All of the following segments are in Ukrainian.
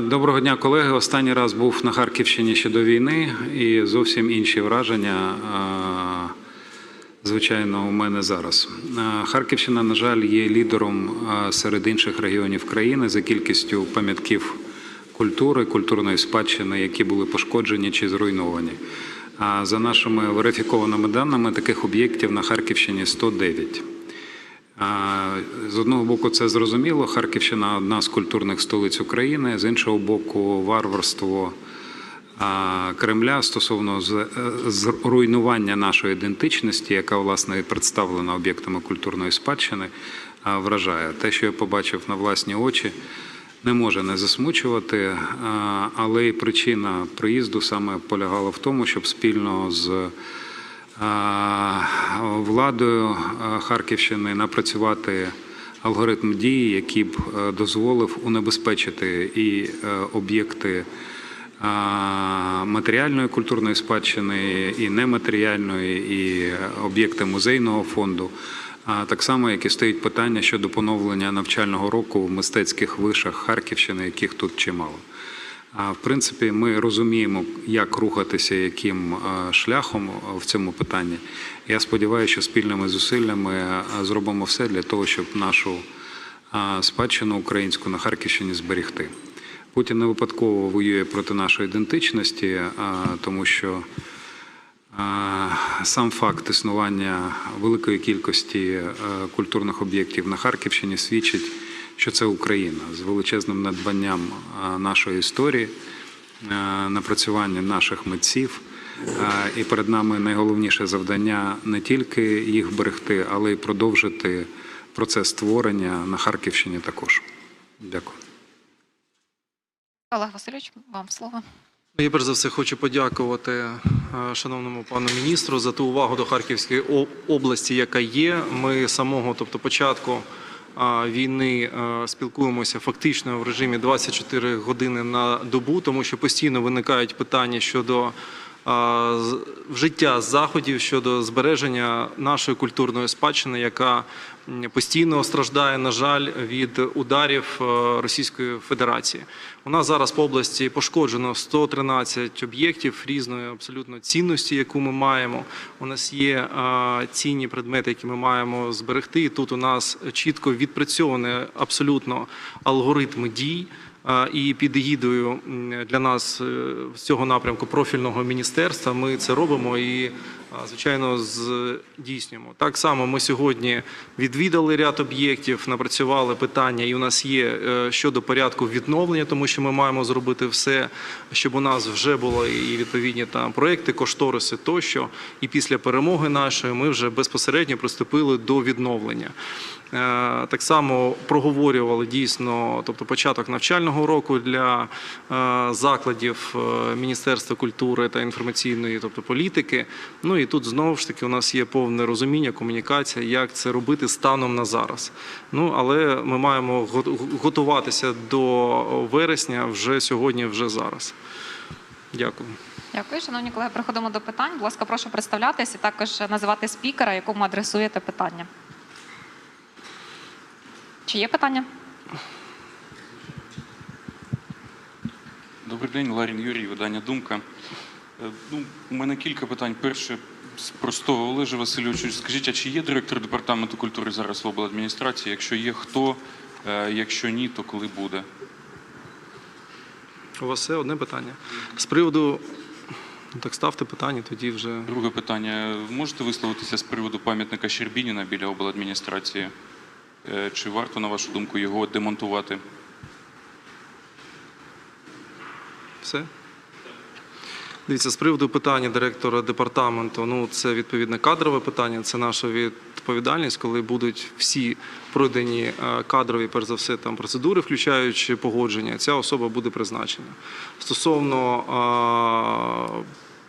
Доброго дня, колеги. Останній раз був на Харківщині ще до війни, і зовсім інші враження, звичайно, у мене зараз. Харківщина, на жаль, є лідером серед інших регіонів країни за кількістю пам'ятків культури, культурної спадщини, які були пошкоджені чи зруйновані. За нашими верифікованими даними, таких об'єктів на Харківщині 109. З одного боку, це зрозуміло. Харківщина одна з культурних столиць України. З іншого боку, варварство Кремля стосовно зруйнування нашої ідентичності, яка власне представлена об'єктами культурної спадщини, вражає. Те, що я побачив на власні очі, не може не засмучувати, але і причина приїзду саме полягала в тому, щоб спільно з владою Харківщини напрацювати алгоритм дії, який б е, дозволив унебезпечити і е, об'єкти матеріальної культурної спадщини, і нематеріальної, і об'єкти музейного фонду. А так само, як і стоїть питання щодо поновлення навчального року в мистецьких вишах Харківщини, яких тут чимало. В принципі, ми розуміємо, як рухатися, яким шляхом в цьому питанні. Я сподіваюся, що спільними зусиллями зробимо все для того, щоб нашу спадщину українську на Харківщині зберегти. Путін не випадково воює проти нашої ідентичності, тому що Сам факт існування великої кількості культурних об'єктів на Харківщині свідчить, що це Україна з величезним надбанням е, нашої історії, е, напрацювання наших митців. Е, І перед нами найголовніше завдання не тільки їх берегти, але й продовжити процес створення на Харківщині також. Дякую. Олег Васильович, вам слово. Ну, Я перш за все хочу подякувати шановному пану міністру за ту увагу до Харківської області, яка є. Ми самого, тобто початку війни, спілкуємося фактично в режимі 24 години на добу, тому що постійно виникають питання щодо вжиття заходів щодо збереження нашої культурної спадщини, яка постійно страждає, на жаль, від ударів е, Російської Федерації. У нас зараз по області пошкоджено 113 об'єктів різної абсолютно цінності, яку ми маємо. У нас є е, цінні предмети, які ми маємо зберегти. Тут у нас чітко відпрацьований абсолютно алгоритм дій. Е, І під егідою для нас з цього напрямку профільного міністерства ми це робимо і, звичайно, здійснюємо. Так само ми сьогодні відвідали ряд об'єктів, напрацювали питання, і у нас є е, щодо порядку відновлення, тому що ми маємо зробити все, щоб у нас вже були і відповідні там проекти, кошториси тощо. І після перемоги нашої ми вже безпосередньо приступили до відновлення. Е, Так само проговорювали дійсно, тобто початок навчального року для е, закладів Міністерства культури та інформаційної, тобто політики. Ну і тут знову ж таки у нас є повне розуміння, комунікація, як це робити станом на зараз. Ну але ми маємо готуватися до вересня вже сьогодні, вже зараз. Дякую. Дякую, шановні колеги. Переходимо до питань. Будь ласка, прошу представлятися і також називати спікера, якому адресуєте питання. Чи є питання? Добрий день, Ларін Юрій, видання Думка. Е, Ну, у мене кілька питань. Перше з простого Олеже Васильовичу, скажіть, а чи є директор департаменту культури зараз в обладміністрації? Якщо є, хто? Е, Якщо ні, то коли буде? У вас все одне питання. З приводу. Ну, Так ставте питання, тоді вже. Друге питання. Можете висловитися з приводу пам'ятника Щербініна біля обладміністрації? Е, Чи варто, на вашу думку, його демонтувати? Все? Дивіться, з приводу питання директора департаменту, ну це відповідне кадрове питання, це наша відповідальність, коли будуть всі пройдені е, кадрові, перш за все, там процедури, включаючи погодження, ця особа буде призначена. Стосовно е,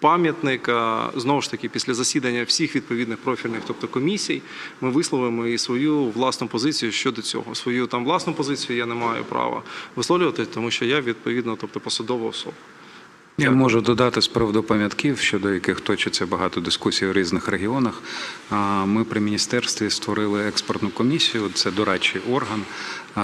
пам'ятника, знову ж таки, після засідання всіх відповідних профільних, тобто комісій, ми висловимо і свою власну позицію щодо цього. Свою там власну позицію я не маю права висловлювати, тому що я відповідно, тобто посадова особа. Я можу додати з приводу пам'ятків, щодо яких точиться багато дискусій у різних регіонах. Ми при міністерстві створили експертну комісію. Це дорадчий орган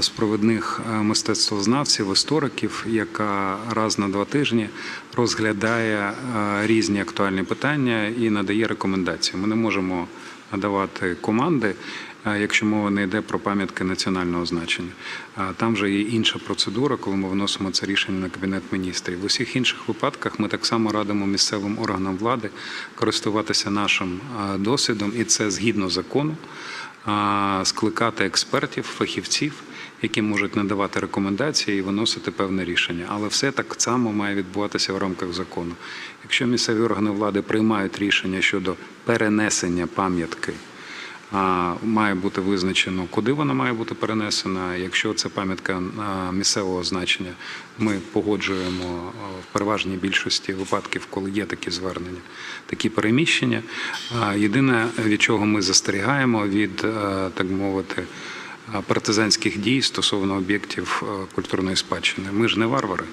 з провідних мистецтвознавців, істориків, яка раз на два тижні розглядає різні актуальні питання і надає рекомендації. Ми не можемо надавати команди. Якщо мова не йде про пам'ятки національного значення, там же є інша процедура, коли ми вносимо це рішення на кабінет міністрів. В усіх інших випадках ми так само радимо місцевим органам влади користуватися нашим досвідом, і це згідно закону, скликати експертів, фахівців, які можуть надавати рекомендації і виносити певне рішення. Але все так само має відбуватися в рамках закону. Якщо місцеві органи влади приймають рішення щодо перенесення пам'ятки. Має бути визначено, куди вона має бути перенесена. Якщо це пам'ятка місцевого значення, ми погоджуємо в переважній більшості випадків, коли є такі звернення, такі переміщення. Єдине, від чого ми застерігаємо, від так мовити. Партизанських дій стосовно об'єктів культурної спадщини. Ми ж не варвари.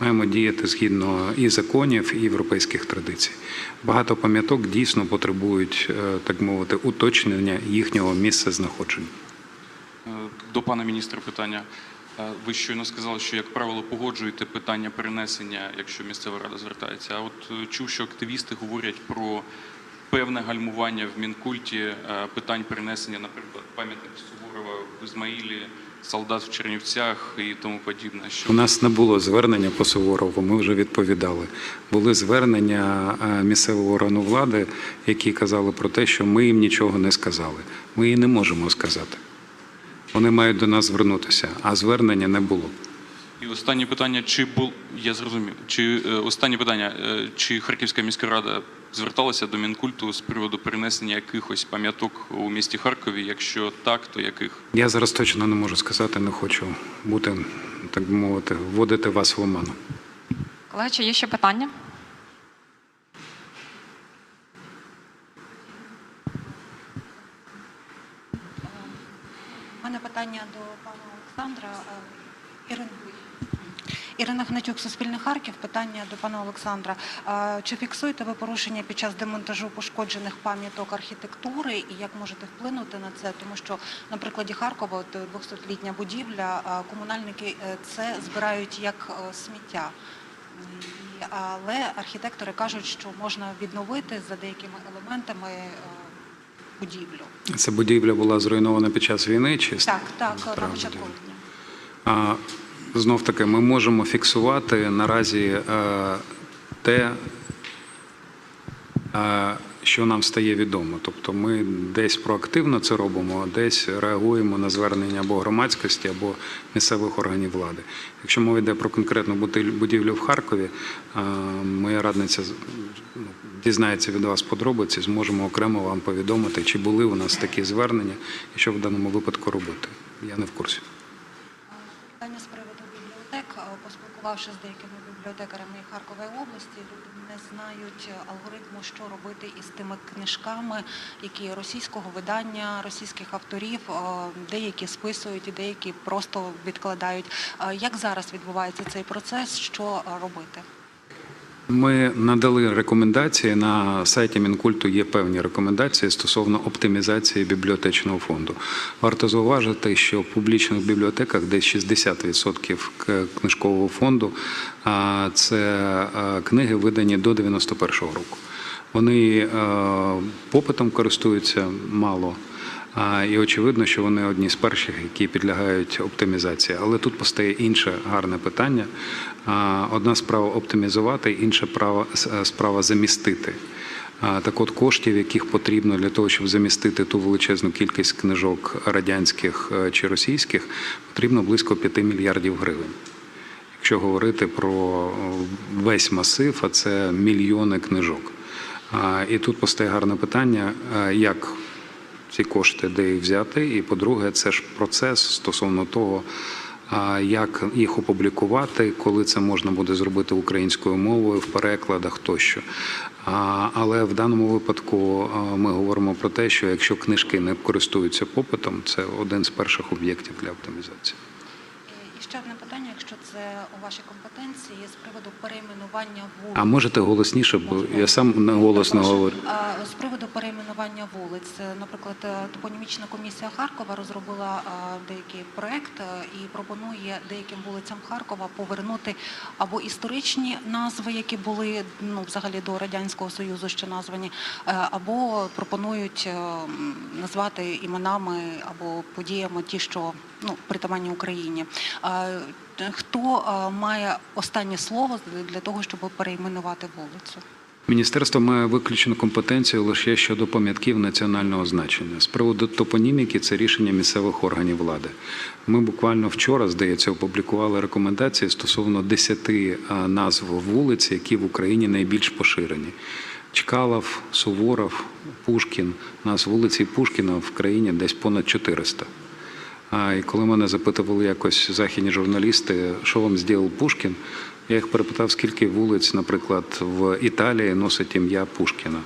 Маємо діяти згідно і законів, і європейських традицій. Багато пам'яток дійсно потребують, е, так мовити, уточнення їхнього місця знаходження. Е, До пана міністра питання. Е, Ви щойно сказали, що, як правило, погоджуєте питання перенесення, якщо місцева рада звертається. А от чув, що активісти говорять про певне гальмування в Мінкульті питань перенесення, наприклад, пам'ятник Суворова в Ізмаїлі, солдат в Чернівцях і тому подібне. Що У нас не було звернення по Суворову, ми вже відповідали. Були звернення е, місцевого органу влади, які казали про те, що ми їм нічого не сказали. Ми і не можемо сказати. Вони мають до нас звернутися, а звернення не було. І останнє питання: чи бул я зрозумів? Чи е, останнє питання? е, Чи Харківська міська рада зверталася до Мінкульту з приводу перенесення якихось пам'яток у місті Харкові? Якщо так, то яких? Я зараз точно не можу сказати, не хочу бути, так би мовити, вводити вас в оману. Колеги, чи є ще питання? У мене питання до пана Олександра. Е, Ірина. Гнатюк, Суспільне Харків. Питання до пана Олександра. Чи фіксуєте ви порушення під час демонтажу пошкоджених пам'яток архітектури і як можете вплинути на це? Тому що на прикладі Харкова, от 200-літня будівля, е, комунальники е, це збирають як сміття. Але архітектори кажуть, що можна відновити за деякими елементами е, будівлю. Ця будівля була зруйнована під час війни чи Так, так, на початку Знов таки, ми можемо фіксувати наразі е, те, е, що нам стає відомо. Тобто ми десь проактивно це робимо, а десь реагуємо на звернення або громадськості, або місцевих органів влади. Якщо мова йде про конкретну будівлю в Харкові, е, моя радниця дізнається від вас подробиці, зможемо окремо вам повідомити, чи були у нас такі звернення і що в даному випадку робити. Я не в курсі. Питання з приводу бібліотек. Е, Поспілкувавшись з деякими бібліотекарями Харкової області, люди не знають алгоритму, що робити із тими книжками, які російського видання, російських авторів. Е, Деякі списують, деякі просто відкладають. Е, Як зараз відбувається цей процес? Що робити? Ми надали рекомендації на сайті Мінкульту. Є певні рекомендації стосовно оптимізації бібліотечного фонду. Варто зауважити, що в публічних бібліотеках десь 60% книжкового фонду це книги, видані до 91-го року. Вони попитом користуються мало. І очевидно, що вони одні з перших, які підлягають оптимізації. Але тут постає інше гарне питання. Одна справа оптимізувати, інша е, справа замістити. Так от коштів, яких потрібно для того, щоб замістити ту величезну кількість книжок радянських е, чи російських, потрібно близько 5 мільярдів гривень. Якщо говорити про весь масив, а це мільйони книжок. І тут постає гарне питання, е, як ці кошти, де їх взяти. І по-друге, це ж процес стосовно того, як їх опублікувати, коли це можна буде зробити українською мовою в перекладах тощо. Але в даному випадку ми говоримо про те, що якщо книжки не користуються попитом, це один з перших об'єктів для оптимізації. І ще одне питання, це у вашій компетенції з приводу перейменування вулиць. А можете голосніше, бо я сам на голосно Прошу. говорю. З приводу перейменування вулиць, наприклад, топонімічна комісія Харкова розробила деякий проект е, і пропонує деяким вулицям Харкова повернути або історичні назви, які були ну взагалі до радянського союзу ще названі, е, або пропонують е, назвати іменами або подіями ті, що ну притаманні Україні. А, Хто е, має останнє слово для того, щоб перейменувати вулицю? Міністерство має виключену компетенцію лише щодо пам'ятків національного значення. З приводу топоніміки це рішення місцевих органів влади. Ми буквально вчора, здається, опублікували рекомендації стосовно 10 назв вулиць, які в Україні найбільш поширені. Чкалов, Суворов, Пушкін. У нас вулиці Пушкіна в країні десь понад 400. А, і коли мене запитували якось західні журналісти, що вам зробив Пушкін, я їх перепитав, скільки вулиць, наприклад, в Італії носить ім'я Пушкіна.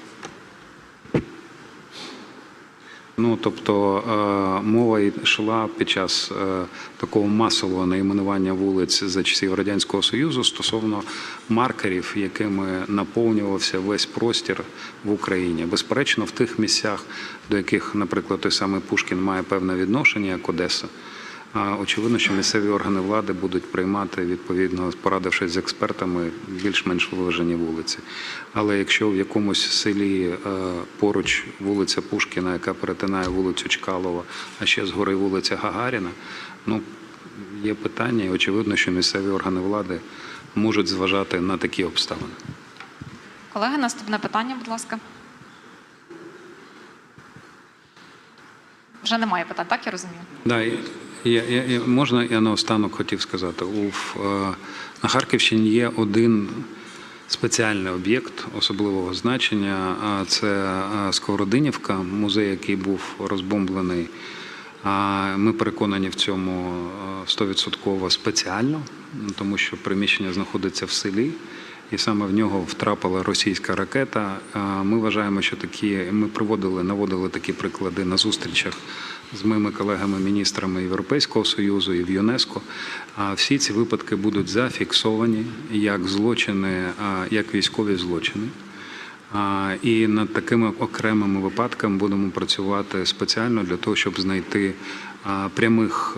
Ну, тобто е, мова йшла під час е, такого масового найменування вулиць за часів Радянського Союзу стосовно маркерів, якими наповнювався весь простір в Україні. Безперечно, в тих місцях, до яких, наприклад, той самий Пушкін має певне відношення, як Одеса. Очевидно, що місцеві органи влади будуть приймати відповідно, порадившись з експертами, більш-менш виважені вулиці. Але якщо в якомусь селі е, поруч вулиця Пушкіна, яка перетинає вулицю Чкалова, а ще згори вулиця Гагаріна, ну є питання, і очевидно, що місцеві органи влади можуть зважати на такі обставини. Колеги, наступне питання, будь ласка. Вже немає питань, так я розумію? Да, я, я, я, можна я наостанок хотів сказати. У, е, на Харківщині є один спеціальний об'єкт особливого значення. а Це е, Сковородинівка, музей, який був розбомблений. Ми переконані в цьому е, стовідсотково спеціально, тому що приміщення знаходиться в селі. І саме в нього втрапила російська ракета. Ми вважаємо, що такі ми приводили, наводили такі приклади на зустрічах з моїми колегами-міністрами Європейського союзу і в ЮНЕСКО. А всі ці випадки будуть зафіксовані як злочини, як військові злочини. І над такими окремими випадками будемо працювати спеціально для того, щоб знайти прямих,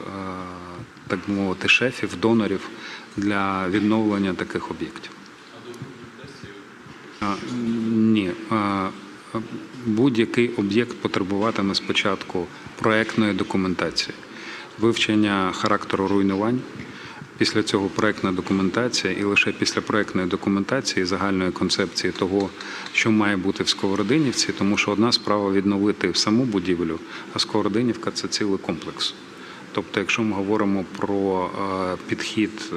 так мовити, шефів, донорів для відновлення таких об'єктів. Ні. Будь-який об'єкт потребуватиме спочатку проектної документації, вивчення характеру руйнувань. Після цього проектна документація, і лише після проектної документації загальної концепції того, що має бути в Сковородинівці, тому що одна справа відновити саму будівлю, а Сковородинівка це цілий комплекс. Тобто, якщо ми говоримо про е, підхід е,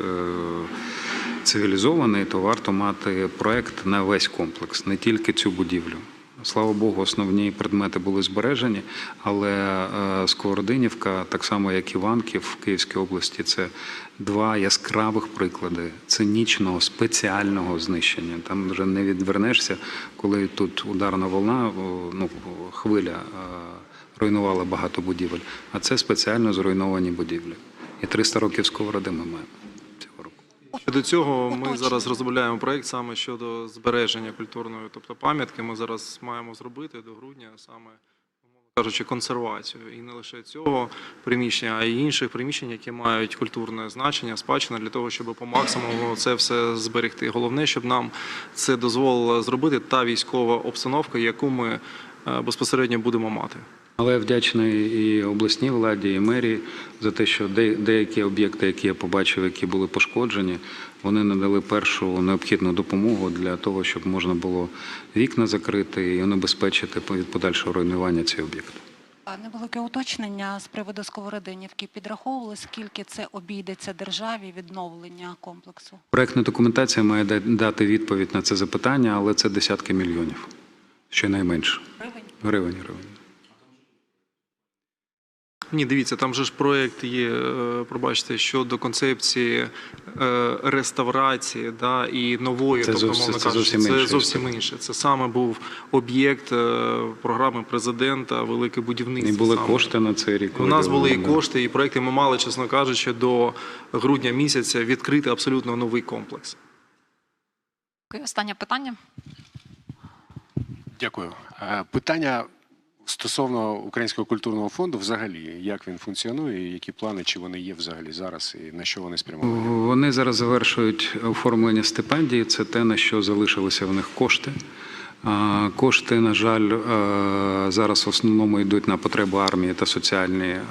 цивілізований, то варто мати проект на весь комплекс, не тільки цю будівлю. Слава Богу, основні предмети були збережені, але е, Сковородинівка, так само як Іванків в Київській області, це два яскравих приклади цинічного спеціального знищення. Там вже не відвернешся, коли тут ударна волна, ну хвиля е, руйнувала багато будівель. А це спеціально зруйновані будівлі. І 300 років сковороди ми маємо. Щодо цього, ми зараз розробляємо проект саме щодо збереження культурної, тобто пам'ятки. Ми зараз маємо зробити до грудня саме, умовно кажучи, консервацію. І не лише цього приміщення, а й інших приміщень, які мають культурне значення, спадщина для того, щоб по максимуму це все зберегти. Головне, щоб нам це дозволило зробити та військова обстановка, яку ми е, безпосередньо будемо мати. Але я вдячний і обласній владі, і мерії за те, що деякі об'єкти, які я побачив, які були пошкоджені, вони надали першу необхідну допомогу для того, щоб можна було вікна закрити і унебезпечити від подальшого руйнування ці об'єкти. Невелике уточнення з приводу Сковородинівки. Підраховували, скільки це обійдеться державі відновлення комплексу? Проектна документація має дати відповідь на це запитання, але це десятки мільйонів, щонайменше. Гривень? Гривень, гривень. Ні, дивіться, там же ж проєкт є, е, пробачте, щодо концепції е, реставрації да, і нової, Це тобто, зовсім- мовно це кажучи, зовсім це інша зовсім інше. Це саме був об'єкт е, програми президента Велике І будівництво. були саме. кошти на цей рік. У нас були і кошти, і проекти. Ми мали, чесно кажучи, до грудня місяця відкрити абсолютно новий комплекс. Останнє питання. Дякую. Питання стосовно Українського культурного фонду взагалі, як він функціонує, які плани, чи вони є взагалі зараз, і на що вони спрямовані? Вони зараз завершують оформлення стипендії. Це те, на що залишилися в них кошти. Кошти, на жаль, е, зараз в основному йдуть на потреби армії та соціальні е,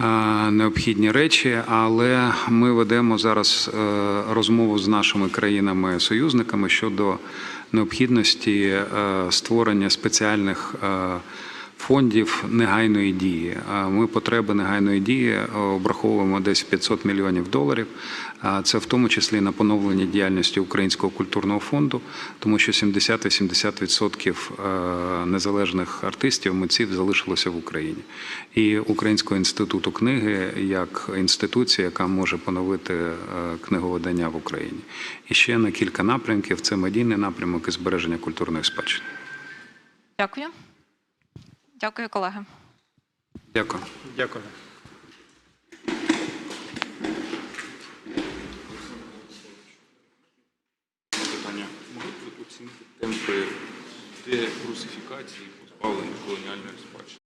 е, необхідні речі, але ми ведемо зараз розмову з нашими країнами-союзниками щодо необхідності е, створення спеціальних е, фондів негайної дії. Ми потреби негайної дії е, обраховуємо десь 500 мільйонів доларів. Це в тому числі на поновлення діяльності Українського культурного фонду, тому що 70-80% е, незалежних артистів, митців залишилося в Україні. І Українського інституту книги як інституція, яка може поновити е, книговидання в Україні. І ще на кілька напрямків це медійний напрямок і збереження культурної спадщини. Дякую. Дякую, колеги. Дякую. Дякую. Питання. Могли б ви оцінити темпи дерусифікації, позбавлення колоніальної спадщини?